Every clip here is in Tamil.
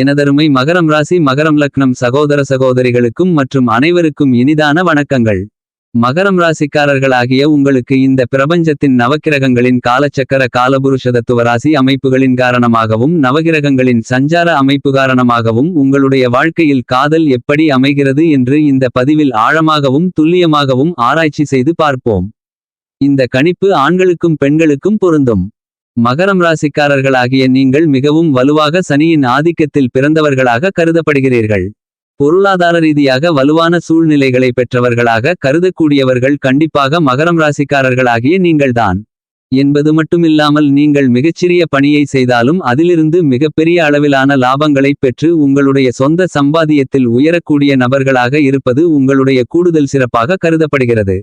எனதருமை மகரம் ராசி மகரம் லக்னம் சகோதர சகோதரிகளுக்கும் மற்றும் அனைவருக்கும் இனிதான வணக்கங்கள். மகரம் ராசிக்காரர்களாகிய உங்களுக்கு இந்த பிரபஞ்சத்தின் நவக்கிரகங்களின் காலச்சக்கர காலபுருஷதத்துவ ராசி அமைப்புகளின் காரணமாகவும் நவகிரகங்களின் சஞ்சார அமைப்பு காரணமாகவும் உங்களுடைய வாழ்க்கையில் காதல் எப்படி அமைகிறது என்று இந்த பதிவில் ஆழமாகவும் துல்லியமாகவும் ஆராய்ச்சி செய்து பார்ப்போம். இந்த கணிப்பு ஆண்களுக்கும் பெண்களுக்கும் பொருந்தும். மகரம் ராசிக்காரர்களாகிய நீங்கள் மிகவும் வலுவாக சனியின் ஆதிக்கத்தில் பிறந்தவர்களாக கருதப்படுகிறீர்கள். பொருளாதார ரீதியாக வலுவான சூழ்நிலைகளை பெற்றவர்களாக கருதக்கூடியவர்கள் கண்டிப்பாக மகரம் ராசிக்காரர்களாகிய நீங்கள்தான். என்பது மட்டுமில்லாமல் நீங்கள் மிகச்சிறிய பணியை செய்தாலும் அதிலிருந்து மிகப்பெரிய அளவிலான லாபங்களைப் பெற்று உங்களுடைய சொந்த சம்பாதியத்தில் உயரக்கூடிய நபர்களாக இருப்பது உங்களுடைய கூடுதல் சிறப்பாக கருதப்படுகிறது.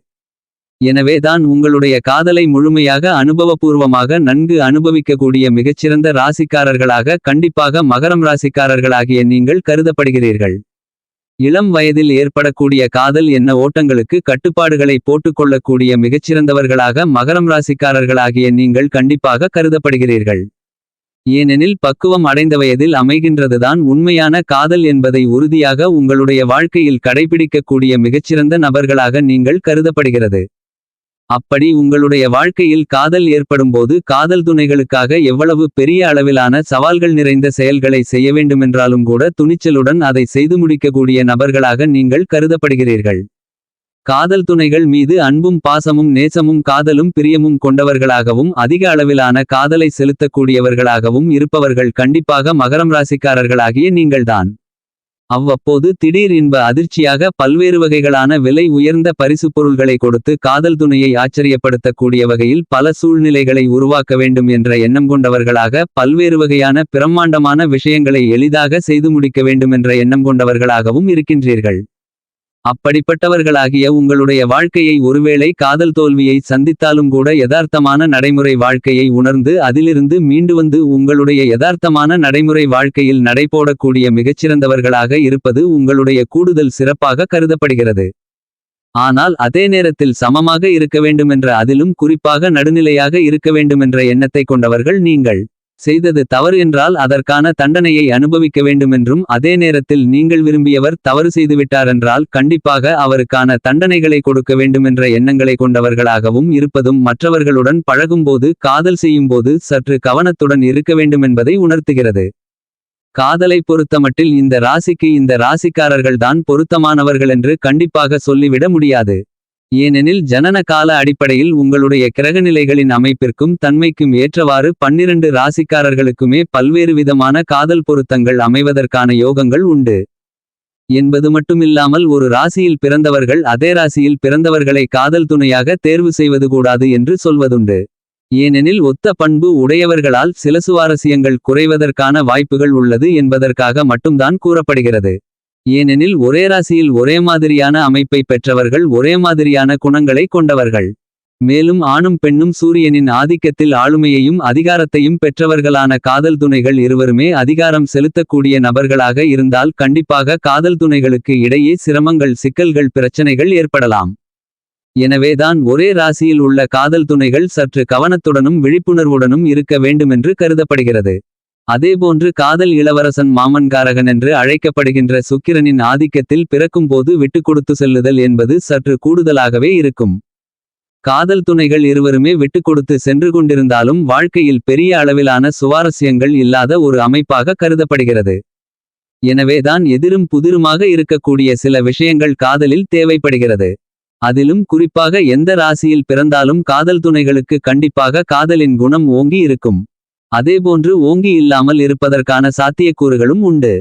எனவே தான் உங்களுடைய காதலை முழுமையாக அனுபவபூர்வமாக நன்கு அனுபவிக்கக்கூடிய மிகச்சிறந்த ராசிக்காரர்களாக கண்டிப்பாக மகரம் ராசிக்காரர்களாகிய நீங்கள் கருதப்படுகிறீர்கள். இளம் வயதில் ஏற்படக்கூடிய காதல் என்ன ஓட்டங்களுக்கு கட்டுப்பாடுகளை போட்டுக்கொள்ளக்கூடிய மிகச்சிறந்தவர்களாக மகரம் ராசிக்காரர்களாகிய நீங்கள் கண்டிப்பாக கருதப்படுகிறீர்கள். ஏனெனில் பக்குவம் அடைந்த வயதில் அமைகின்றதுதான் உண்மையான காதல் என்பதை உறுதியாக உங்களுடைய வாழ்க்கையில் கடைபிடிக்கக்கூடிய மிகச்சிறந்த நபர்களாக நீங்கள் கருதப்படுகிறது. அப்படி உங்களுடைய வாழ்க்கையில் காதல் ஏற்படும்போது காதல் துணைகளுக்காக எவ்வளவு பெரிய அளவிலான சவால்கள் நிறைந்த செயல்களை செய்ய வேண்டுமென்றாலும் கூட துணிச்சலுடன் அதை செய்து முடிக்கக்கூடிய நபர்களாக நீங்கள் கருதப்படுகிறீர்கள். காதல் துணைகள் மீது அன்பும் பாசமும் நேசமும் காதலும் பிரியமும் கொண்டவர்களாகவும் அதிக அளவிலான காதலை செலுத்தக்கூடியவர்களாகவும் இருப்பவர்கள் கண்டிப்பாக மகரம் ராசிக்காரர்களாகிய நீங்கள்தான். அவ்வப்போது திடீர் இன்ப அதிர்ச்சியாக பல்வேறு வகைகளான விலை உயர்ந்த பரிசு பொருள்களை கொடுத்து காதல் துணையை ஆச்சரியப்படுத்தக்கூடிய வகையில் பல சூழ்நிலைகளை உருவாக்க வேண்டும் என்ற எண்ணம் கொண்டவர்களாக பல்வேறு வகையான பிரம்மாண்டமான விஷயங்களை எளிதாக செய்து முடிக்க வேண்டும் என்ற எண்ணம் கொண்டவர்களாகவும் இருக்கின்றீர்கள். அப்படிப்பட்டவர்களாகிய உங்களுடைய வாழ்க்கையை ஒருவேளை காதல் தோல்வியை சந்தித்தாலும் கூட யதார்த்தமான நடைமுறை வாழ்க்கையை உணர்ந்து அதிலிருந்து மீண்டு வந்து உங்களுடைய யதார்த்தமான நடைமுறை வாழ்க்கையில் நடைபோடக்கூடிய மிகச்சிறந்தவர்களாக இருப்பது உங்களுடைய கூடுதல் சிறப்பாக கருதப்படுகிறது. ஆனால் அதே நேரத்தில் சமமாக இருக்க வேண்டுமென்ற அதிலும் குறிப்பாக நடுநிலையாக இருக்க வேண்டுமென்ற எண்ணத்தை கொண்டவர்கள் நீங்கள். செய்தது தவறு என்றால் அதற்கான தண்டனையை அனுபவிக்க வேண்டுமென்றும் அதே நேரத்தில் நீங்கள் விரும்பியவர் தவறு செய்துவிட்டாரென்றால் கண்டிப்பாக அவருக்கான தண்டனைகளை கொடுக்க வேண்டுமென்ற எண்ணங்களை கொண்டவர்களாகவும் இருப்பதும் மற்றவர்களுடன் பழகும்போது காதல் செய்யும்போது சற்று கவனத்துடன் இருக்க வேண்டுமென்பதை உணர்த்துகிறது. காதலை பொறுத்தமட்டில் இந்த ராசிக்கு இந்த ராசிக்காரர்கள்தான் பொருத்தமானவர்களென்று கண்டிப்பாக சொல்லிவிட முடியாது. ஏனெனில் ஜனன கால அடிப்படையில் உங்களுடைய கிரகநிலைகளின் அமைப்பிற்கும் தன்மைக்கும் ஏற்றவாறு பன்னிரண்டு ராசிக்காரர்களுக்குமே பல்வேறு விதமான காதல் பொருத்தங்கள் அமைவதற்கான யோகங்கள் உண்டு. என்பது மட்டுமில்லாமல் ஒரு ராசியில் பிறந்தவர்கள் அதே ராசியில் பிறந்தவர்களை காதல் துணையாக தேர்வு செய்வது கூடாது என்று சொல்வதுண்டு. ஏனெனில் ஒத்த பண்பு உடையவர்களால் சில சுவாரஸ்யங்கள் குறைவதற்கான வாய்ப்புகள் உள்ளது என்பதற்காக மட்டும்தான் கூறப்படுகிறது. ஏனெனில் ஒரே ராசியில் ஒரே மாதிரியான அமைப்பை பெற்றவர்கள் ஒரே மாதிரியான குணங்களை கொண்டவர்கள். மேலும் ஆணும் பெண்ணும் சூரியனின் ஆதிக்கத்தில் ஆளுமையையும் அதிகாரத்தையும் பெற்றவர்களான காதல் துணைகள் இருவருமே அதிகாரம் செலுத்தக்கூடிய நபர்களாக இருந்தால் கண்டிப்பாக காதல் துணைகளுக்கு இடையே சிரமங்கள் சிக்கல்கள் பிரச்சனைகள் ஏற்படலாம். எனவேதான் ஒரே ராசியில் உள்ள காதல் துணைகள் சற்று கவனத்துடனும் விழிப்புணர்வுடனும் இருக்க வேண்டுமென்று கருதப்படுகிறது. அதேபோன்று காதல் இளவரசன் மாமன்காரகன் என்று அழைக்கப்படுகின்ற சுக்கிரனின் ஆதிக்கத்தில் பிறக்கும்போது விட்டுக்கொடுத்து செல்லுதல் என்பது சற்று கூடுதலாகவே இருக்கும். காதல் துணைகள் இருவருமே விட்டுக்கொடுத்து சென்று கொண்டிருந்தாலும் வாழ்க்கையில் பெரிய அளவிலான சுவாரஸ்யங்கள் இல்லாத ஒரு அமைப்பாக கருதப்படுகிறது. எனவேதான் எதிரும் புதிருமாக இருக்கக்கூடிய சில விஷயங்கள் காதலில் தேவைப்படுகிறது. அதிலும் குறிப்பாக எந்த ராசியில் பிறந்தாலும் காதல் துணைகளுக்கு கண்டிப்பாக காதலின் குணம் ஓங்கி இருக்கும். அதேபோன்று ஓங்கி இல்லாமல் இருப்பதற்கான சாத்தியக்கூறுகளும் உண்டு.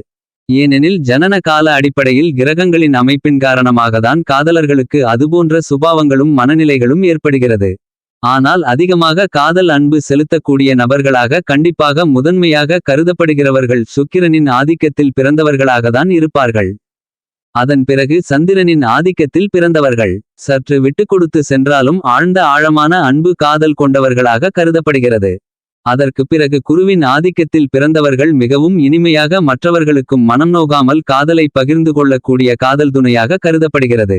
ஏனெனில் ஜனன கால அடிப்படையில் கிரகங்களின் அமைப்பின் காரணமாகத்தான் காதலர்களுக்கு அதுபோன்ற சுபாவங்களும் மனநிலைகளும் ஏற்படுகிறது. ஆனால் அதிகமாக காதல் அன்பு செலுத்தக்கூடிய நபர்களாக கண்டிப்பாக முதன்மையாக கருதப்படுகிறவர்கள் சுக்கிரனின் ஆதிக்கத்தில் பிறந்தவர்களாகத்தான் இருப்பார்கள். அதன் பிறகு சந்திரனின் ஆதிக்கத்தில் பிறந்தவர்கள் சற்று விட்டுக்கொடுத்து சென்றாலும் ஆழ்ந்த ஆழமான அன்பு காதல் கொண்டவர்களாக கருதப்படுகிறது. அதற்கு பிறகு குருவின் ஆதிக்கத்தில் பிறந்தவர்கள் மிகவும் இனிமையாக மற்றவர்களுக்கும் மனம் நோகாமல் காதலை பகிர்ந்து கொள்ளக்கூடிய காதல் துணையாக கருதப்படுகிறது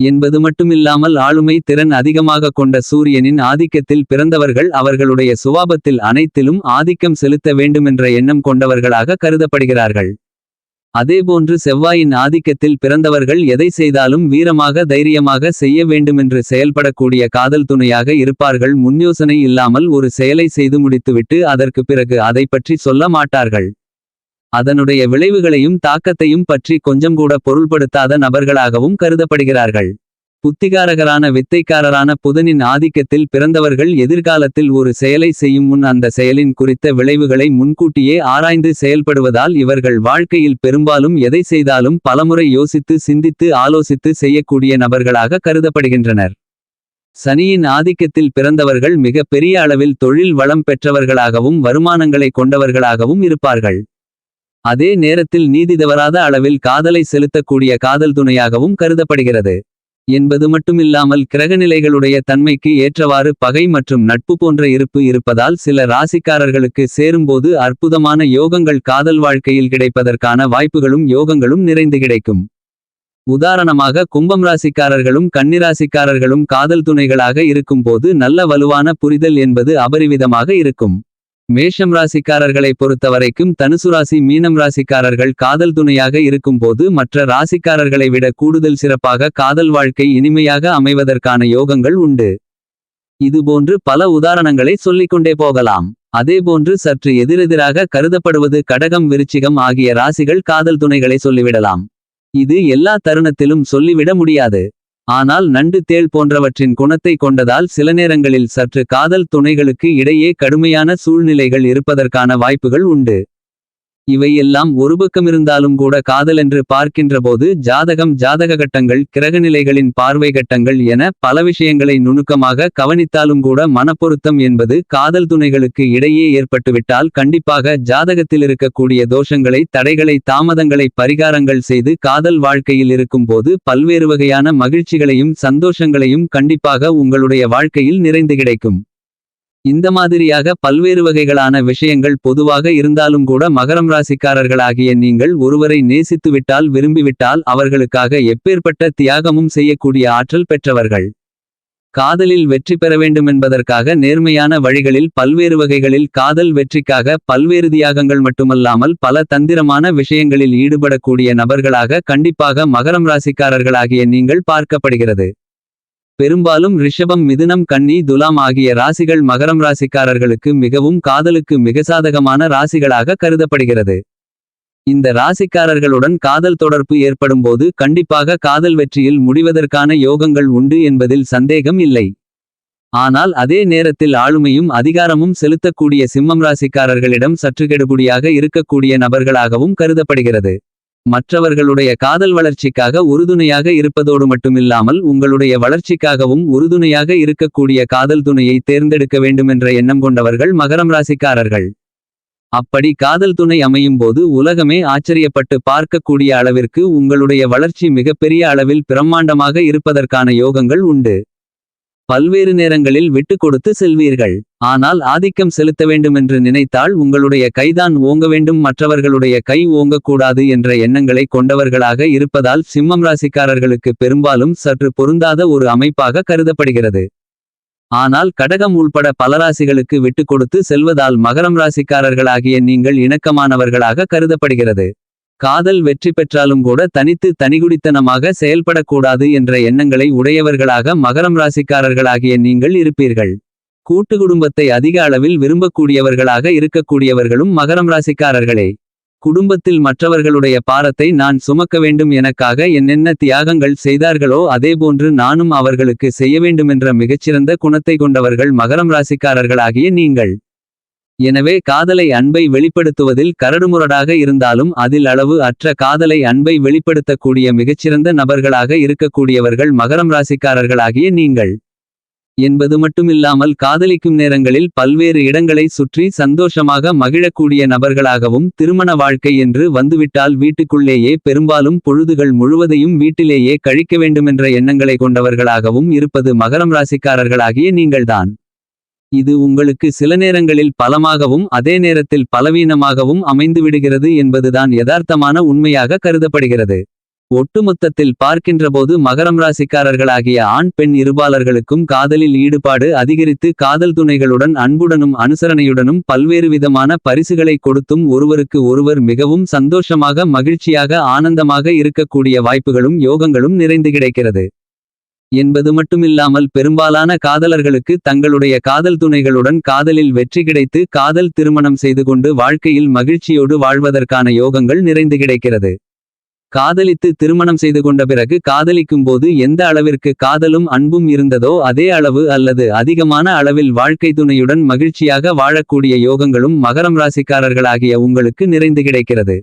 என்பது மட்டுமில்லாமல் ஆளுமை திறன் அதிகமாக கொண்ட சூரியனின் ஆதிக்கத்தில் பிறந்தவர்கள் அவர்களுடைய சுவாபத்தில் அனைத்திலும் ஆதிக்கம் செலுத்த வேண்டுமென்ற எண்ணம் கொண்டவர்களாக கருதப்படுகிறார்கள். அதேபோன்று செவ்வாயின் ஆதிக்கத்தில் பிறந்தவர்கள் எதை செய்தாலும் வீரமாக தைரியமாக செய்ய வேண்டுமென்று செயல்படக்கூடிய காதல் துணையாக இருப்பார்கள் முன்யோசனை இல்லாமல் ஒரு செயலை செய்து முடித்துவிட்டு அதற்கு பிறகு அதைப் பற்றி சொல்ல மாட்டார்கள். அதனுடைய விளைவுகளையும் தாக்கத்தையும் பற்றி கொஞ்சம்கூட பொருள்படுத்தாத நபர்களாகவும் கருதப்படுகிறார்கள். புத்திகாரகரான வித்தைக்காரரான புதனின் ஆதிக்கத்தில் பிறந்தவர்கள் எதிர்காலத்தில் ஒரு செயலை செய்யும் முன் அந்த செயலின் குறித்த விளைவுகளை முன்கூட்டியே ஆராய்ந்து செயல்படுவதால் இவர்கள் வாழ்க்கையில் பெரும்பாலும் எதை செய்தாலும் பலமுறை யோசித்து சிந்தித்து ஆலோசித்து செய்யக்கூடிய நபர்களாக கருதப்படுகின்றனர். சனியின் ஆதிக்கத்தில் பிறந்தவர்கள் மிக பெரிய அளவில் தொழில் வளம் பெற்றவர்களாகவும் வருமானங்களை கொண்டவர்களாகவும் இருப்பார்கள். அதே நேரத்தில் நீதிதவறாத அளவில் காதலை செலுத்தக்கூடிய காதல் துணையாகவும் கருதப்படுகிறது. என்பது மட்டுமில்லாமல் கிரகநிலைகளுடைய தன்மைக்கு ஏற்றவாறு பகை மற்றும் நட்பு போன்ற இருப்பு இருப்பதால் சில ராசிக்காரர்களுக்கு சேரும்போது அற்புதமான யோகங்கள் காதல் வாழ்க்கையில் கிடைப்பதற்கான வாய்ப்புகளும் யோகங்களும் நிறைந்து கிடைக்கும். உதாரணமாக கும்பம் ராசிக்காரர்களும் கன்னிராசிக்காரர்களும் காதல் துணைகளாக இருக்கும்போது நல்ல வலுவான புரிதல் என்பது அபரிவிதமாக இருக்கும். மேஷம் ராசிக்காரர்களை பொறுத்தவரைக்கும் தனுசு ராசி மீனம் ராசிக்காரர்கள் காதல் துணையாக இருக்கும்போது மற்ற ராசிக்காரர்களை விட கூடுதல் சிறப்பாக காதல் வாழ்க்கை இனிமையாக அமைவதற்கான யோகங்கள் உண்டு. இதுபோன்று பல உதாரணங்களை சொல்லிக்கொண்டே போகலாம். அதேபோன்று சற்று எதிரெதிராக கருதப்படுவது கடகம் விருச்சிகம் ஆகிய ராசிகள் காதல் துணைகளை சொல்லிவிடலாம். இது எல்லா தருணத்திலும் சொல்லிவிட முடியாது. ஆனால் நண்டு தேள் போன்றவற்றின் குணத்தை கொண்டதால் சில நேரங்களில் சற்று காதல் துணைகளுக்கு இடையே கடுமையான சூழ்நிலைகள் இருப்பதற்கான வாய்ப்புகள் உண்டு. இவையெல்லாம் ஒருபக்கமிருந்தாலும் கூட காதலென்று பார்க்கின்றபோது ஜாதகம் ஜாதக கட்டங்கள் கிரகநிலைகளின் பார்வை கட்டங்கள் என பல விஷயங்களை நுணுக்கமாக கவனித்தாலும் கூட மனப்பொருத்தம் என்பது காதல் துணைகளுக்கு இடையே ஏற்பட்டுவிட்டால் கண்டிப்பாக ஜாதகத்தில் இருக்கக்கூடிய தோஷங்களை தடைகளை தாமதங்களை பரிகாரங்கள் செய்து காதல் வாழ்க்கையில் இருக்கும்போது பல்வேறு வகையான மகிழ்ச்சிகளையும் சந்தோஷங்களையும் கண்டிப்பாக உங்களுடைய வாழ்க்கையில் நிறைந்து கிடைக்கும். இந்த மாதிரியாக பல்வேறு வகைகளான விஷயங்கள் பொதுவாக இருந்தாலும் கூட மகரம் ராசிக்காரர்களாகிய நீங்கள் ஒருவரை நேசித்துவிட்டால் விரும்பிவிட்டால் அவர்களுக்காக எப்பேற்பட்ட தியாகமும் செய்யக்கூடிய ஆற்றல் பெற்றவர்கள். காதலில் வெற்றி பெற வேண்டுமென்பதற்காக நேர்மையான வழிகளில் பல்வேறு வகைகளில் காதல் வெற்றிக்காக பல்வேறு தியாகங்கள் மட்டுமல்லாமல் பல தந்திரமான விஷயங்களில் ஈடுபடக்கூடிய நபர்களாக கண்டிப்பாக மகரம் ராசிக்காரர்களாகிய நீங்கள் பார்க்கப்படுகிறது. பெரும்பாலும் ரிஷபம் மிதுனம் கன்னி துலாம் ஆகிய ராசிகள் மகரம் ராசிக்காரர்களுக்கு மிகவும் காதலுக்கு மிகசாதகமான ராசிகளாக கருதப்படுகிறது. இந்த ராசிக்காரர்களுடன் காதல் தொடர்பு ஏற்படும்போது கண்டிப்பாக காதல் வெற்றியில் முடிவதற்கான யோகங்கள் உண்டு என்பதில் சந்தேகம் இல்லை. ஆனால் அதே நேரத்தில் ஆளுமையும் அதிகாரமும் செலுத்தக்கூடிய சிம்மம் ராசிக்காரர்களிடம் சற்று இருக்கக்கூடிய நபர்களாகவும் கருதப்படுகிறது. மற்றவர்களுடைய காதல் வளர்ச்சிக்காக உறுதுணையாக இருப்பதோடு மட்டுமில்லாமல் உங்களுடைய வளர்ச்சிக்காகவும் உறுதுணையாக இருக்கக்கூடிய காதல் துணையை தேர்ந்தெடுக்க வேண்டுமென்ற எண்ணம் கொண்டவர்கள் மகரம் ராசிக்காரர்கள். அப்படி காதல் துணை அமையும்போது உலகமே ஆச்சரியப்பட்டு பார்க்கக்கூடிய அளவிற்கு உங்களுடைய வளர்ச்சி மிகப்பெரிய அளவில் பிரம்மாண்டமாக இருப்பதற்கான யோகங்கள் உண்டு. பல்வேறு நேரங்களில் விட்டு கொடுத்து செல்வீர்கள். ஆனால் ஆதிக்கம் செலுத்த வேண்டுமென்று நினைத்தால் உங்களுடைய கைதான் ஓங்க வேண்டும் மற்றவர்களுடைய கை ஓங்கக்கூடாது என்ற எண்ணங்களை கொண்டவர்களாக இருப்பதால் சிம்மம் ராசிக்காரர்களுக்கு பெரும்பாலும் சற்று பொருந்தாத ஒரு அமைப்பாக கருதப்படுகிறது. ஆனால் கடகம் உள்பட பல ராசிகளுக்கு விட்டு கொடுத்து செல்வதால் மகரம் ராசிக்காரர்களாகிய நீங்கள் இணக்கமானவர்களாக கருதப்படுகிறது. காதல் வெற்றி பெற்றாலும் கூட தனித்து தனிகுடித்தனமாக செயல்படக்கூடாது என்ற எண்ணங்களை உடையவர்களாக மகரம் ராசிக்காரர்களாகிய நீங்கள் இருப்பீர்கள். கூட்டு குடும்பத்தை அதிக அளவில் விரும்பக்கூடியவர்களாக இருக்கக்கூடியவர்களும் மகரம் ராசிக்காரர்களே. குடும்பத்தில் மற்றவர்களுடைய பாரத்தை நான் சுமக்க வேண்டும் எனக்காக என்னென்ன தியாகங்கள் செய்தார்களோ அதேபோன்று நானும் அவர்களுக்கு செய்ய வேண்டுமென்ற மிகச்சிறந்த குணத்தை கொண்டவர்கள் மகரம் ராசிக்காரர்களாகிய நீங்கள். எனவே காதலை அன்பை வெளிப்படுத்துவதில் கரடுமுரடாக இருந்தாலும் அதில் அளவு அற்ற காதலை அன்பை வெளிப்படுத்தக்கூடிய மிகச்சிறந்த நபர்களாக இருக்கக்கூடியவர்கள் மகரம் ராசிக்காரர்களாகிய நீங்கள். என்பது மட்டுமில்லாமல் காதலிக்கும் நேரங்களில் பல்வேறு இடங்களை சுற்றி சந்தோஷமாக மகிழக்கூடிய நபர்களாகவும் திருமண வாழ்க்கை என்று வந்துவிட்டால் வீட்டுக்குள்ளேயே பெரும்பாலும் பொழுதுகள் முழுவதையும் வீட்டிலேயே கழிக்க வேண்டுமென்ற எண்ணங்களை கொண்டவர்களாகவும் இருப்பது மகரம் ராசிக்காரர்களாகிய நீங்கள்தான். இது உங்களுக்கு சில நேரங்களில் பலமாகவும் அதே நேரத்தில் பலவீனமாகவும் அமைந்துவிடுகிறது என்பதுதான் யதார்த்தமான உண்மையாக கருதப்படுகிறது. ஒட்டுமொத்தத்தில் பார்க்கின்றபோது மகரம் ராசிக்காரர்களாகிய ஆண் பெண் இருபாலர்களுக்கும் காதலில் ஈடுபாடு அதிகரித்து காதல் துணைகளுடன் அன்புடனும் அனுசரணையுடனும் பல்வேறு விதமான பரிசுகளை கொடுத்தும் ஒருவருக்கு ஒருவர் மிகவும் சந்தோஷமாக மகிழ்ச்சியாக ஆனந்தமாக இருக்கக்கூடிய வாய்ப்புகளும் யோகங்களும் நிறைந்து கிடைக்கிறது என்பது மட்டுமில்லாமல் பெரும்பாலான காதலர்களுக்கு தங்களுடைய காதல் துணைகளுடன் காதலில் வெற்றி கிடைத்து காதல் திருமணம் செய்து கொண்டு வாழ்க்கையில் மகிழ்ச்சியோடு வாழ்வதற்கான யோகங்கள் நிறைந்து கிடைக்கிறது. காதலித்து திருமணம் செய்து கொண்ட பிறகு காதலிக்கும் போது எந்த அளவிற்கு காதலும் அன்பும் இருந்ததோ அதே அளவு அல்லது அதிகமான அளவில் வாழ்க்கை துணையுடன் மகிழ்ச்சியாக வாழக்கூடிய யோகங்களும் மகரம் ராசிக்காரர்களாகிய உங்களுக்கு நிறைந்து கிடைக்கிறது.